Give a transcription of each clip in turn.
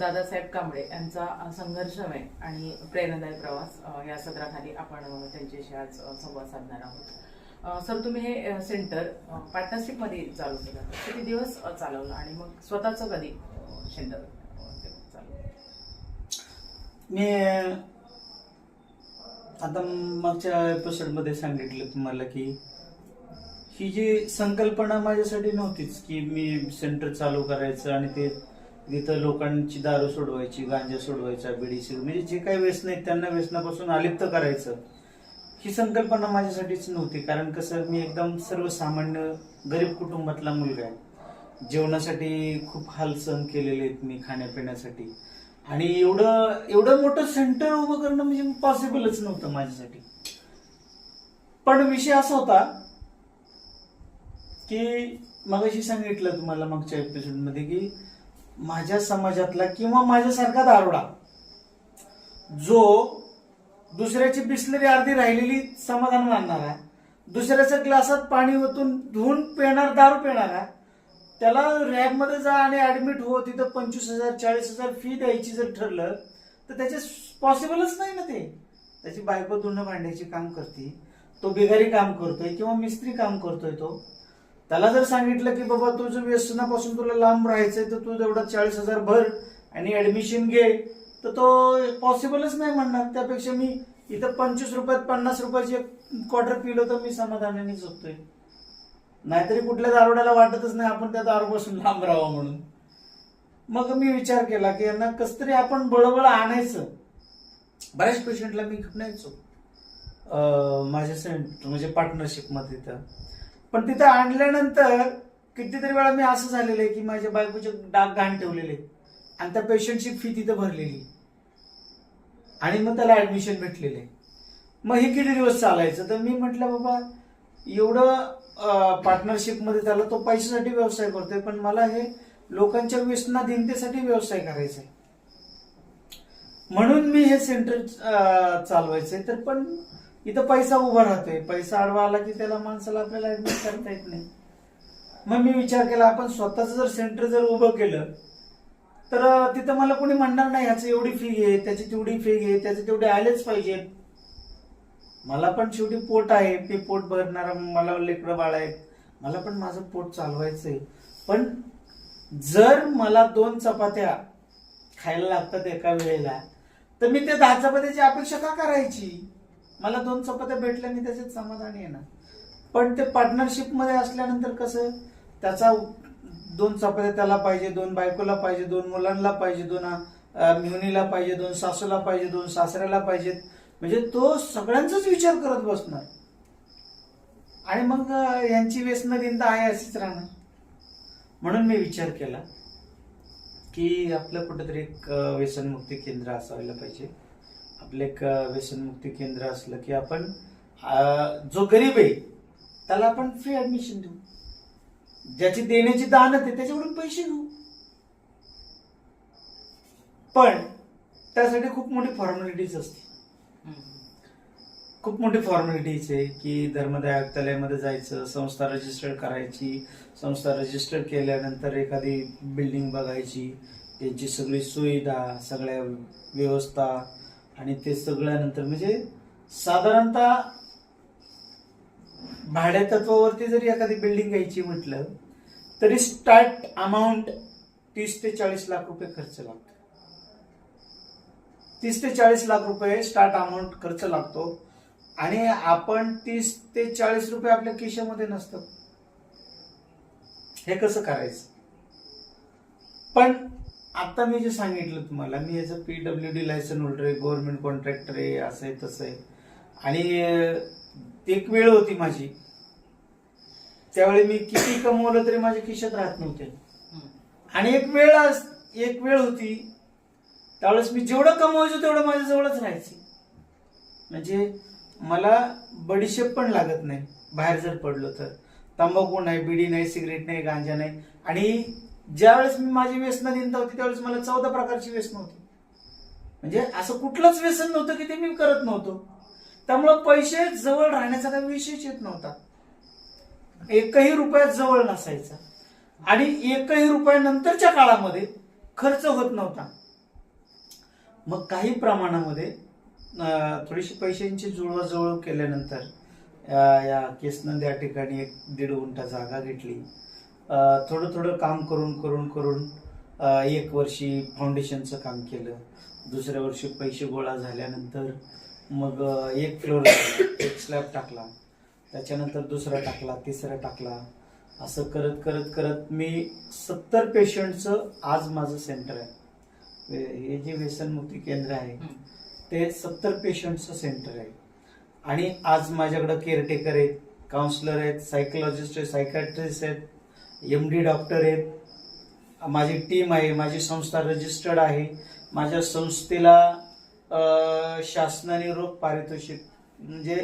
दादासाहेब कांबळे यांचा संघर्षमय आणि प्रेरणादायी प्रवास या सत्राखाली आपण त्यांच्याशी आज संवाद साधणार आहोत. सर तुम्ही हे सेंटर पार्टनरशिपमध्ये चालू केलं. किती दिवस चालवलं आणि मग स्वतःचं कधी सेंटर मी आता मागच्या एपिसोडमध्ये सांगितलं तुम्हाला की ही जी संकल्पना माझ्यासाठी नव्हतीच की मी सेंटर चालू करायचं आणि ते तिथं लोकांची दारू सोडवायची गांजा सोडवायचा बिडी सिगरेट म्हणजे जे काही व्यसन आहेत त्यांना व्यसनापासून अलिप्त करायचं. ही संकल्पना माझ्यासाठीच नव्हती कारण कसं मी एकदम सर्वसामान्य गरीब कुटुंबातला मुलगा आहे. जेवणासाठी खूप हाल सहन केलेले आहेत मी खाण्यापिण्यासाठी. आणि एवढं एवढं मोठं सेंटर उभं करणं म्हणजे पॉसिबलच नव्हतं माझ्यासाठी. पण विषय असा होता की मगाशी सांगितलं तुम्हाला मागच्या एपिसोडमध्ये की माझ्या समाजातला किंवा माझ्यासारखा दारुडा जो दुसऱ्याची बिसलरी अर्धी राहिलेली समाधान मानणारा दुसऱ्याच्या ग्लासात पाणी ओतून धुवून पिणार दारू पिणारा त्याला रॅबमध्ये जा आणि ऍडमिट हो तिथं पंचवीस हजार चाळीस हजार फी द्यायची जर ठरलं तर त्याचे पॉसिबलच नाही ना ते. त्याची बायको धुणं भांड्याची काम करते तो बिगारी काम करतोय किंवा मिस्त्री काम करतोय तो त्याला जर सांगितलं की बाबा तुझं व्यसनापासून तुला लांब राहायचंय तर तू तेवढा चाळीस हजार भर आणि ऍडमिशन घे. तर तो पॉसिबलच नाही म्हणणार. त्यापेक्षा मी इथं पंचवीस रुपयात पन्नास रुपयाची एक क्वार्टर पिलो तर मी समाधानाने झोपतोय. नाहीतरी कुठल्या दारोड्याला वाटतच नाही आपण त्या दारूपासून लांब राहावं म्हणून. मग मी विचार केला की यांना कस तरी आपण बळबळ आणायचं. बऱ्याच पेशंटला मी घेऊन यायचो माझ्या सेंट म्हणजे पार्टनरशिपमध्ये तर पण तिथं आणल्यानंतर कितीतरी वेळा मी असं झालेलं आहे की माझ्या बायकोचे डाग घाण ठेवलेले आणि त्या पेशंटची फी तिथं भरलेली आणि मग त्याला ऍडमिशन भेटलेले मग हे किती दिवस चालायचं? तर मी म्हटलं बाबा एवढं पार्टनरशिपमध्ये त्याला तो पैशासाठी व्यवसाय करतोय पण मला हे लोकांच्या व्यसनाधीनतेसाठी व्यवसाय करायचा आहे. म्हणून मी हे सेंटर चालवायचे तर पण इथं पैसा उभा राहतोय. पैसा आडवा आला की त्याला माणसाला आपल्याला ऍडमिट करता येत नाही. मग मी विचार केला आपण स्वतःच जर सेंटर जर उभं केलं तर तिथं मला कोणी म्हणणार नाही ह्याची एवढी फी घे त्याची तेवढी फी घे त्याचे तेवढे आलेच पाहिजेत मला पण शेवटी पोट आहे ते पोट भरणारा मला लेकरं बाळ आहेत. मला पण माझं पोट चालवायचंय. पण जर मला दोन चपात्या खायला लागतात एका वेळेला तर मी ते दहा चपात्याची अपेक्षा का करायची? मला दोन चपात्या भेटल्या मी त्याच्यात आहे येणार पण ते पार्टनरशिपमध्ये असल्यानंतर कसं त्याचा दोन चपात्या त्याला पाहिजे दोन बायकोला पाहिजे दोन मुलांना पाहिजे दोन अं, मिहुनीला पाहिजे दोन सासूला पाहिजे दोन सासऱ्याला पाहिजेत म्हणजे तो सगळ्यांचाच विचार करत बसणार. आणि मग अं, यांची व्यसनदिनता आहे अशीच राहणार. म्हणून मी विचार केला की आपलं कुठेतरी एक व्यसनमुक्ती केंद्र असायला पाहिजे. आपले एक व्यसनमुक्ती केंद्र असलं की आपण जो गरीब आहे त्याला आपण फ्री ऍडमिशन देऊ. ज्याची देण्याची दानत आहे त्याच्याकडून पैसे घेऊ. पण त्यासाठी खूप मोठी फॉर्मॅलिटीज असते खूप मोठी फॉर्मॅलिटीज आहे की धर्मदाय आयुक्तालयामध्ये जायचं संस्था रजिस्टर करायची. संस्था रजिस्टर केल्यानंतर एखादी बिल्डिंग बघायची. त्यांची सगळी सुविधा सगळ्या व्यवस्था आणि ते सगळ्यानंतर म्हणजे साधारणतः भाड्या तत्वावरती जरी एखादी बिल्डिंग घ्यायची म्हटलं तरी स्टार्ट अमाऊंट तीस ते चाळीस लाख रुपये खर्च लागतो. तीस ते चाळीस लाख रुपये स्टार्ट अमाऊंट खर्च लागतो. आणि आपण तीस ते चाळीस रुपये आपल्या खिशामध्ये नसतात. हे कसं करायचं? पण आता मी जे सांगितलं तुम्हाला मी याचं पीडब्ल्यू डी लायसन होल्डर आहे गव्हर्नमेंट कॉन्ट्रॅक्टर आहे असं आहे तसं आहे. आणि एक वेळ होती माझी. त्यावेळी मी किती कमवलं तरी माझ्या खिशात राहत नव्हते. आणि एक वेळ एक वेळ होती त्यावेळेस मी जेवढं कमवायचो तेवढं माझ्या जवळच म्हणजे मला बडीशेप पण लागत नाही बाहेर जर पडलो तर. तंबाखू नाही बिडी नाही सिगरेट नाही गांजा नाही. आणि ज्यावेळेस मी माझी व्यसनं व्यसनाधीनता होती त्यावेळेस मला चौदा प्रकारची व्यसन होती. म्हणजे असं कुठलंच व्यसन नव्हतं की ते मी करत नव्हतो. त्यामुळं पैसे जवळ राहण्याचा काही विषयच येत नव्हता. एकही रुपया जवळ नसायचा. आणि एकही रुपया नंतरच्या काळामध्ये खर्च होत नव्हता. मग काही प्रमाणामध्ये अं, थोडीशी पैशांची जुळवाजुळव केल्यानंतर या केसनंद या ठिकाणी एक दीड गुंठा जागा घेतली. थोडं थोडं काम करून करून करून एक वर्षी फाउंडेशनचं काम केलं. दुसऱ्या वर्षी पैसे गोळा झाल्यानंतर मग एक फ्लोर एक स्लॅब टाकला. त्याच्यानंतर दुसरा टाकला तिसरा टाकला. असं करत करत करत मी सत्तर पेशंटचं आज माझं सेंटर आहे. हे जे व्यसनमुक्ती केंद्र आहे ते सत्तर पेशंटचं सेंटर आहे. आणि आज माझ्याकडं केअरटेकर आहेत काउन्सिलर आहेत सायकोलॉजिस्ट आहेत सायकॅट्रिस्ट आहेत एम डी डॉक्टर आहेत. माझी टीम आहे माझी संस्था रजिस्टर्ड आहे. माझ्या संस्थेला शासनाने रोख पारितोषिक म्हणजे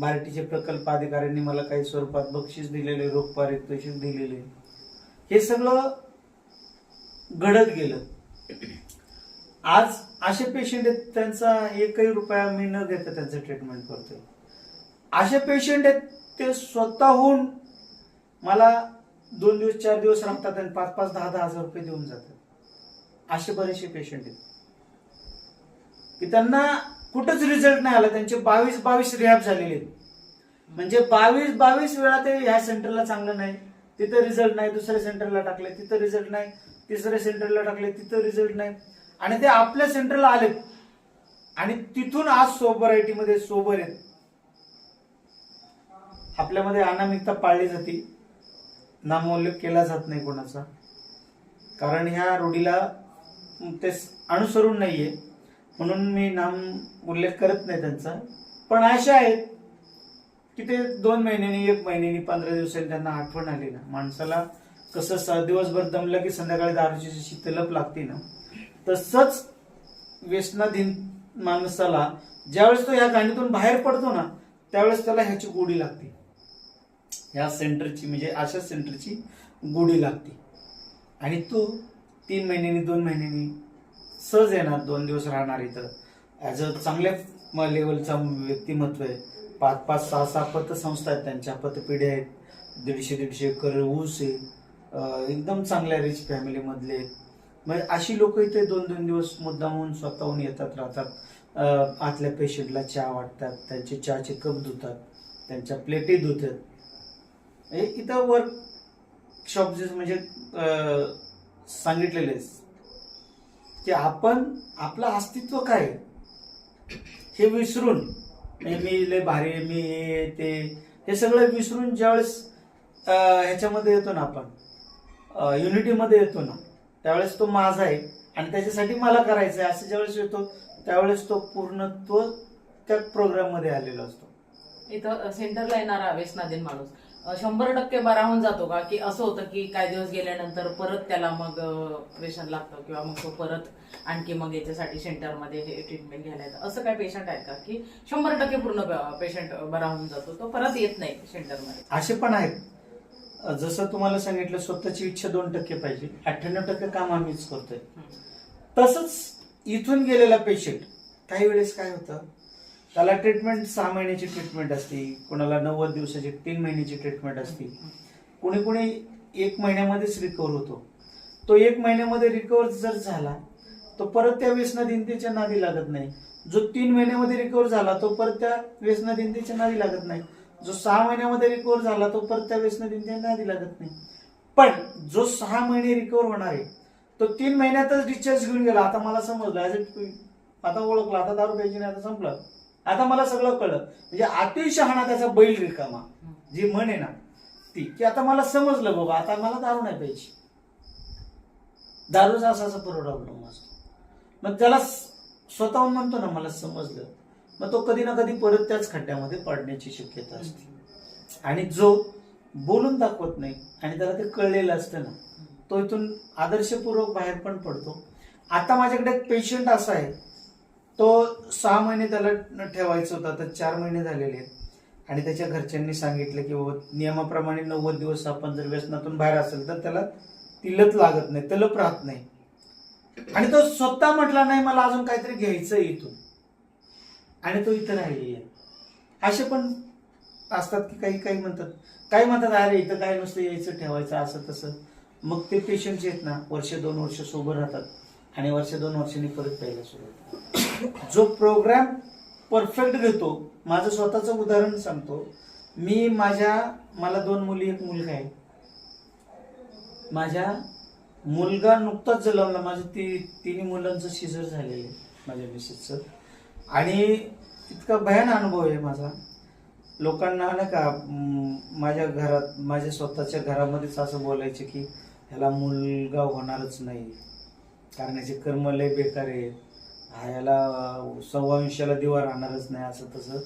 भारतीचे प्रकल्प अधिकाऱ्यांनी मला काही स्वरूपात बक्षीस दिलेले रोख पारितोषिक दिलेले. हे सगळं घडत गेलं. आज असे पेशंट आहेत त्यांचा एकही रुपया मी न घेता त्यांचं ट्रीटमेंट करतोय. असे पेशंट आहेत ते स्वतःहून मला दोन दिवस चार दिवस राहतात आणि पाच पाच दहा दहा हजार रुपये देऊन जातात. असे बरेचसे पेशंट आहेत. की त्यांना कुठंच रिझल्ट नाही आला. त्यांचे बावीस बावीस रिहॅब झालेले आहेत. म्हणजे बावीस बावीस वेळा ते ह्या सेंटरला चांगलं नाही. तिथं रिझल्ट नाही. दुसऱ्या सेंटरला टाकले. तिथं रिझल्ट नाही. तिसऱ्या सेंटरला टाकले. तिथं रिझल्ट नाही. आणि ते आपल्या सेंटरला आलेत. आणि तिथून आज सोबरायटीमध्ये सोबर आहेत. आपल्यामध्ये अनामिकता पाळली जाते. नामोल्लेख केला जात नाही कोणाचा. कारण ह्या रूढीला ते अनुसरून नाहीये. म्हणून मी नाम उल्लेख करत नाही त्यांचा. पण अशा आहेत की ते दोन महिन्यांनी एक महिन्यानी पंधरा दिवसांनी त्यांना आठवण आली ना. माणसाला कसं दिवसभर दमलं की संध्याकाळी दारूची जशी तलप लागते ना. तसंच व्यसनाधीन माणसाला ज्यावेळेस तो या गाणीतून बाहेर पडतो ना त्यावेळेस त्याला ह्याची गोडी लागते. ह्या सेंटरची म्हणजे अशा सेंटरची गोडी लागते. आणि तू तीन महिन्यांनी दोन महिन्यांनी सहज येणार दोन दिवस राहणार इथं. ॲज अ चांगल्या लेवलचा व्यक्तिमत्व आहे. पाच पाच सहा सहा पतसंस्था आहेत त्यांच्या पतपिढ्या आहेत. दीडशे दीडशे एकर ऊस आहे. एकदम चांगल्या रिच फॅमिलीमधले म्हणजे अशी लोक इथे दोन दोन दिवस मुद्दामहून स्वतःहून येतात राहतात. आतल्या पेशंटला चहा वाटतात त्यांचे चहाचे कप धुतात त्यांच्या प्लेटी धुतात. हे इथं वर्कशॉप जे म्हणजे सांगितलेले की आपण आपलं अस्तित्व काय हे विसरून मी लय भारी मी हे ते हे सगळं विसरून ज्यावेळेस ह्याच्यामध्ये येतो ना आपण युनिटीमध्ये येतो ना त्यावेळेस तो माझा आहे आणि त्याच्यासाठी मला करायचं आहे असं ज्यावेळेस येतो त्यावेळेस तो पूर्णत्व त्या प्रोग्राममध्ये आलेला असतो. इथं सेंटरला येणारा व्यसनाधीन माणूस. शंभर टक्के बरा होऊन जातो का? की असं होतं की काही दिवस गेल्यानंतर परत त्याला मग व्यसन लागतं किंवा मग तो परत आणखी मग याच्यासाठी सेंटरमध्ये हे ट्रीटमेंट घ्यायला येतं. असं काय पेशंट आहेत का? की शंभर टक्के पूर्ण पेशंट बरा होऊन जातो. तो परत येत नाही सेंटरमध्ये असे पण आहेत. जसं तुम्हाला सांगितलं स्वतःची इच्छा दोन टक्के पाहिजे. अठ्ठ्याण्णव टक्के काम आम्हीच करतोय. तसंच इथून गेलेला पेशंट काही वेळेस काय होतं? त्याला ट्रीटमेंट सहा महिन्याची ट्रीटमेंट असते कोणाला नव्वद दिवसाची तीन महिन्याची ट्रीटमेंट असते. कोणी कोणी एक महिन्यामध्येच रिकवर होतो. तो एक महिन्यामध्ये रिकवर जर झाला तो परत त्या व्यसनाधीनतेच्या नादी लागत नाही. जो तीन महिन्यामध्ये रिकवर झाला तो परत त्या व्यसनाधीनतेच्या नादी लागत नाही. जो सहा महिन्यामध्ये रिकवर झाला तो परत त्या व्यसनाधीनतेच्या नादी लागत नाही. पण जो सहा महिने रिकवर होणार आहे तो तीन महिन्यातच डिस्चार्ज घेऊन गेला. आता मला समजलं अ आता ओळखलं आता दारू प्यायची नाही आता संपलं. आता मला सगळं कळलं. म्हणजे अतिशहाणा त्याचा बैल रिकामा. जी म्हण आहे ना ती. की आता मला समजलं बाबा आता मला दारू नाही पाहिजे दारूचा असा असा प्रॉब्लेम असतो मग त्याला स्वतःहून म्हणतो ना मला समजलं. मग तो कधी ना कधी परत त्याच खड्ड्यामध्ये पडण्याची शक्यता असते. आणि जो बोलून दाखवत नाही आणि त्याला ते कळलेलं असतं ना तो इथून आदर्शपूर्वक बाहेर पण पडतो. आता माझ्याकडे एक पेशंट असा आहे. तो सहा महिने त्याला ठेवायचा होता तर चार महिने झालेले आहेत. आणि त्याच्या घरच्यांनी सांगितलं की नियमाप्रमाणे नव्वद दिवस आपण जर व्यसनातून बाहेर असेल तर त्याला तिलत लागत नाही तलप राहत नाही. आणि तो स्वतः म्हटला नाही मला अजून काहीतरी घ्यायचं इथून. आणि तो इथं राहिली आहे. असे पण असतात की काही काही म्हणतात. काही म्हणतात अरे इथं काय नुसतं यायचं ठेवायचं असं तसं. मग ते पेशंट आहेत ना वर्ष दोन वर्ष सोबत राहतात. आणि वर्ष दोन वर्षांनी परत प्यायला सुरुवात जो प्रोग्राम परफेक्ट घेतो माझं स्वतःचं उदाहरण सांगतो. मी माझ्या मला दोन मुली एक मुलगा आहे. माझ्या मुलगा नुकताच जन्मला माझं ती तिन्ही मुलांचं शिजर झालेलं आहे माझ्या मिसेसचं आणि इतका भयान अनुभव आहे माझा. लोकांना नाही का माझ्या घरात माझ्या स्वतःच्या घरामध्येच असं बोलायचं की ह्याला मुलगा होणारच नाही. कारण याचे कर्म लय बेकार आहे ह्याला सव्वा अंशाला दिवा राहणारच नाही असं तसं.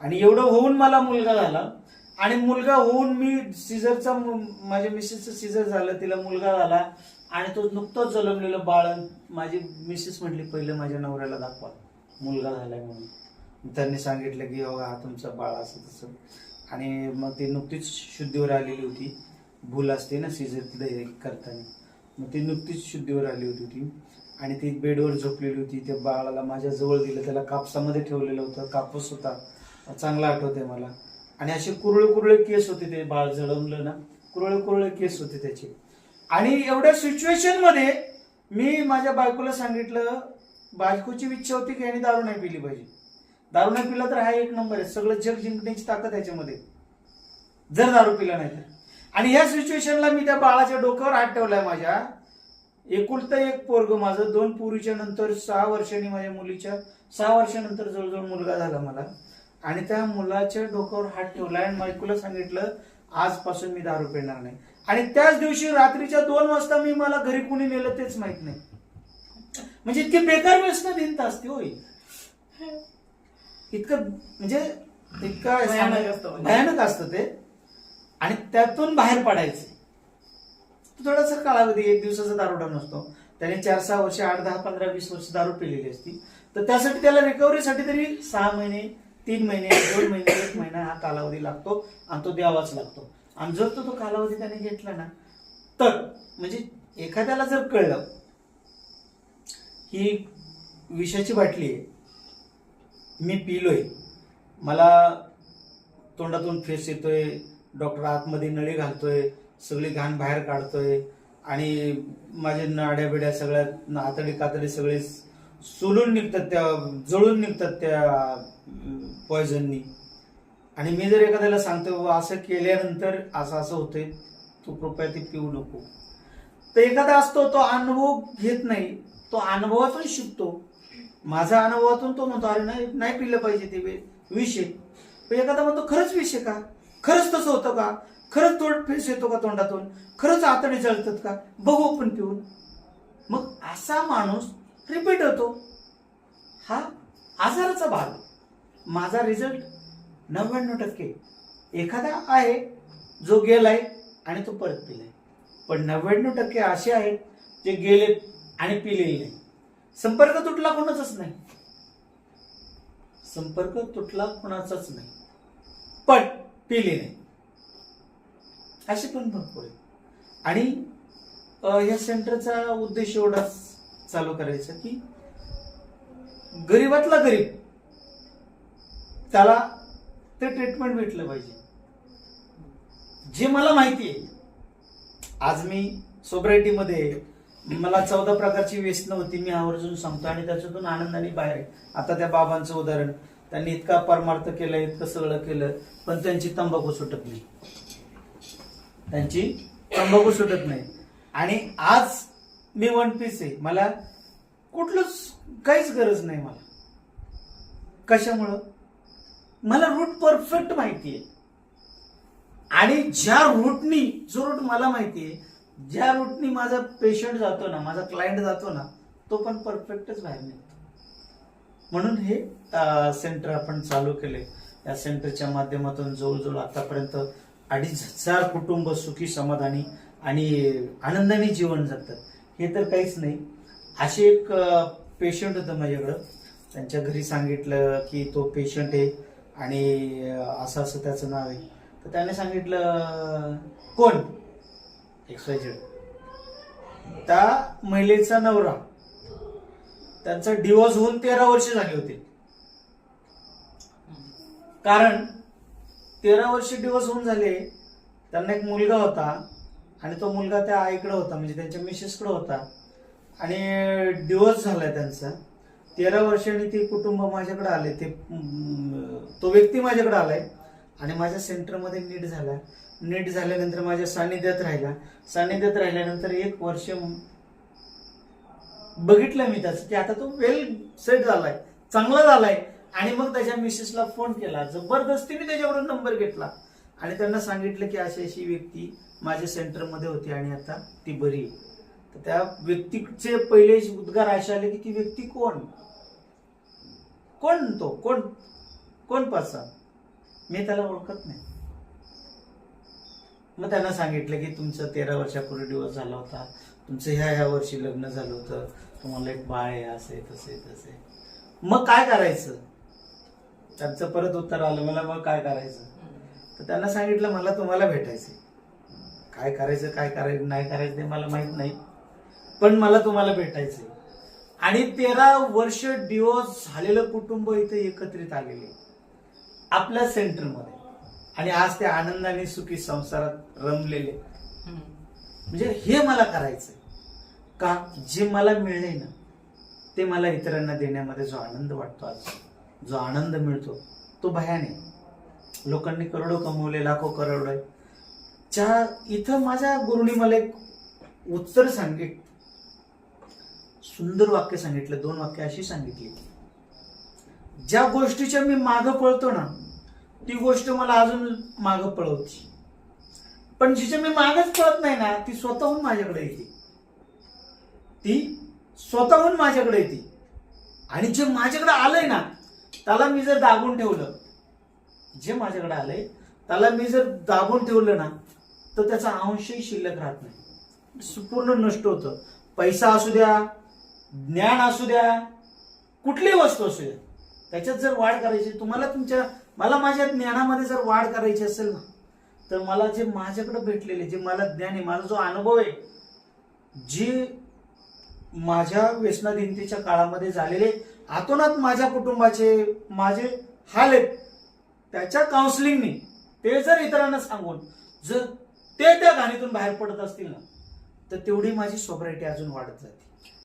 आणि एवढं होऊन मला मुलगा झाला. आणि मुलगा होऊन मी सिझरचा माझ्या मिसेसचं सिझर झालं तिला मुलगा झाला. आणि तो नुकतंच जलमलेलं बाळ माझी मिसेस म्हटली पहिलं माझ्या नवऱ्याला दाखवा. मुलगा झालाय म्हणून. त्यांनी सांगितलं की हो हा तुमचा बाळ असं तसं. आणि मग ती नुकतीच शुद्धीवर आलेली होती. भूल असते ना सिझर करताना. मग ती नुकतीच शुद्धीवर आली होती ती. आणि ती बेडवर झोपलेली होती. त्या बाळाला माझ्या जवळ दिलं. त्याला कापसामध्ये ठेवलेलं होतं. कापूस होता. चांगला आठवते मला. आणि असे कुरळे कुरळे केस होते ते बाळ जळमलं ना. कुरळे कुरळे केस होते त्याचे. आणि एवढ्या सिच्युएशनमध्ये मी माझ्या बायकोला सांगितलं बायकोची इच्छा होती की यांनी दारू नाही पिली पाहिजे. दारू नाही पिला तर हा एक नंबर आहे. सगळं जग जिंकण्याची ताकद याच्यामध्ये जर दारू पिला नाही तर. आणि ह्या सिच्युएशनला मी त्या बाळाच्या डोक्यावर हात ठेवलाय माझ्या. एकुलतं एक पोरग माझं दोन पुरीच्या नंतर सहा वर्षांनी माझ्या मुलीच्या सहा वर्षानंतर जवळजवळ मुलगा झाला मला. आणि त्या मुलाच्या डोक्यावर हात ठेवला आणि बायकोला सांगितलं आजपासून मी दारू पिणार नाही. आणि त्याच दिवशी रात्रीच्या दोन वाजता मी मला घरी कुणी नेलं तेच माहीत नाही. म्हणजे इतके बेकार व्यसन भिंत असते होय. इतकं म्हणजे इतका भयानक असतं म्हणजे. भयानक असतं ते. आणि त्यातून बाहेर पडायचं. थोडासा कालावधी एक दिवसाचा दारुडा नसतो त्याने चार सहा वर्ष आठ दहा पंधरा वीस वर्ष दारू पिलेली असती. तर त्यासाठी त्याला रिकव्हरीसाठी तरी सहा महिने तीन महिने दोन महिने एक महिना हा कालावधी लागतो आणि तो द्यावाच लागतो. आणि जर तो तो कालावधी त्याने घेतला ना तर म्हणजे एखाद्याला जर कळलं ही विषाची बाटली आहे. मी पिलोय. मला तोंडातून फेस येतोय. डॉक्टर आतमध्ये नळी घालतोय. सगळी घाण बाहेर काढतोय. आणि माझे नाड्या बिड्या सगळ्या हातडी कातडी सगळे सोलून निघतात त्या जळून निघतात त्या पॉयझननी आणि मी जर एखाद्याला सांगतो "बाबा, असं केल्यानंतर असं असं होतंय तू कृपया ते पिऊ नको. तर एखादा असतो तो अनुभव घेत नाही तो अनुभवातून शिकतो. माझा अनुभवातून तो म्हणतो अरे नाही नाही पिलं पाहिजे ते विषय एखादा म्हणतो खरंच विषय का? खरंच तसं होतं का? खरंच तोंड फेस येतो का तोंडातून? खरंच आतडे जळतात का? बघू आपण पिऊन. मग असा माणूस रिपीट होतो. हा आजाराचा भाग. माझा रिझल्ट नव्याण्णव टक्के. एखादा आहे जो गेलाय आणि तो परत पिलाय. पण नव्याण्णव टक्के असे आहेत जे गेलेत आणि पिलेले नाही. संपर्क तुटला कोणाचाच नाही. संपर्क तुटला कोणाचाच नाही. पण पिले नाही. असे पण भरपूर आहेत. आणि या सेंटरचा उद्देश एवढाच चालू करायचा की गरीबातला गरीब त्याला ते ट्रीटमेंट भेटलं पाहिजे. जे मला माहिती आहे आज मी सोसायटीमध्ये मला चौदा प्रकारची व्यसनं होती मी आवर्जून सांगतो. आणि त्याच्यातून आनंदाने बाहेर आहे. आता त्या बाबांचं उदाहरण त्यांनी इतका परमार्थ केलं इतकं सगळं केलं पण त्यांची तंबाखू सुटत नाही. त्यांची तंबाखू सुटत नाही. आणि आज मी वन पीस आहे. मला कुठलंच काहीच गरज नाही मला. कशामुळं? मला रूट परफेक्ट माहिती आहे. आणि ज्या रूटनी जो रूट मला माहिती आहे ज्या रूटनी माझा पेशंट जातो ना माझा क्लायंट जातो ना तो पण परफेक्टच बाहेर निघतो. म्हणून हे सेंटर आपण चालू केले या सेंटरच्या माध्यमातून जवळजवळ आतापर्यंत अडीच हजार कुटुंब सुखी समाधानी आणि आनंदाने जीवन जगतात. हे तर काहीच नाही. असे एक पेशंट होतं माझ्याकडं. त्यांच्या घरी सांगितलं की तो पेशंट आहे आणि असं असं त्याचं नाव आहे. तर त्याने सांगितलं कोण? एक्सवायझेड त्या महिलेचा नवरा. त्यांचा डिवोर्स होऊन तेरा वर्ष झाले होते. कारण तेरा वर्ष डिवोर्स होऊन झाले. त्यांना एक मुलगा होता आणि तो मुलगा त्या आईकडे होता म्हणजे त्यांच्या मिसेसकडे होता. आणि डिवोर्स झालाय त्यांचा. तेरा वर्षांनी ते कुटुंब माझ्याकडे आले ते तो व्यक्ती माझ्याकडे आलाय आणि माझ्या सेंटरमध्ये नीट झाला. नीट झाल्यानंतर माझ्या सानिध्यात राहिला. सानिध्यात राहिल्यानंतर एक वर्ष बघितलं मी त्याचं की आता तो वेल सेट झालाय चांगला झालाय. आणि मग त्याच्या मिसेसला फोन केला. जबरदस्तीने त्याच्याकडून नंबर घेतला. आणि त्यांना सांगितलं की अशी अशी व्यक्ती माझ्या सेंटरमध्ये होती आणि आता ती बरी तर त्या व्यक्तीचे पहिले उद्गार असे आले की ती व्यक्ती कोण? कोण तो? कोण? कोण पासा मी त्याला ओळखत नाही. मग त्यांना सांगितलं की तुमचं तेरा वर्षापूर्वी डिवोर्स झाला होता. तुमचं ह्या ह्या वर्षी लग्न झालं होतं. तुम्हाला एक बाळ आहे असे तसे तसे मग काय करायचं? त्यांचं परत उत्तर आलं मला मग काय करायचं? तर त्यांना सांगितलं मला तुम्हाला भेटायचं काय करायचं काय करायचं नाही करायचं ते मला माहीत नाही. पण मला तुम्हाला भेटायचंय. आणि तेरा वर्ष डिवोर्स झालेलं कुटुंब इथे एकत्रित आलेले. आपल्या सेंटरमध्ये आणि आज ते आनंदाने सुखी संसारात रमलेले. म्हणजे हे मला करायचंय. का? जे मला मिळणे ना ते मला इतरांना देण्यामध्ये जो आनंद वाटतो आज. जो आनंद मिळतो तो भयाने. लोकांनी करोडो कमवले लाखो करोड. आहे च्या इथं माझ्या गुरुनी मला एक उत्तर सांगित सुंदर वाक्य सांगितलं दोन वाक्य अशी सांगितली. ज्या गोष्टीच्या मी मागं पळतो ना ती गोष्ट मला अजून मागं पळवती. पण जिच्या मी मागच पळत नाही ना ती स्वतःहून माझ्याकडे येते. ती स्वतःहून माझ्याकडे येते. आणि जे माझ्याकडे आलंय ना त्याला मी जर दाबून ठेवलं जे माझ्याकडे आलंय त्याला मी जर दाबून ठेवलं ना तर त्याचा अंशही शिल्लक राहत नाही. पूर्ण नष्ट होतं. पैसा असू द्या ज्ञान असू द्या कुठलीही वस्तू असू द्या त्याच्यात जर वाढ करायची तुम्हाला तुमच्या मला माझ्या ज्ञानामध्ये जर वाढ करायची असेल ना तर मला जे माझ्याकडे भेटलेले जे मला ज्ञान आहे माझा जो अनुभव आहे जे माझ्या व्यसनाधीनतेच्या काळामध्ये झालेले आतोनात माझ्या कुटुंबाचे माझे हाल आहेत त्याच्या काउन्सिलिंगने ते जर इतरांना सांगून जर ते त्या घाणीतून बाहेर पडत असतील ना तर तेवढी माझी सोबरायटी अजून वाढत जाते.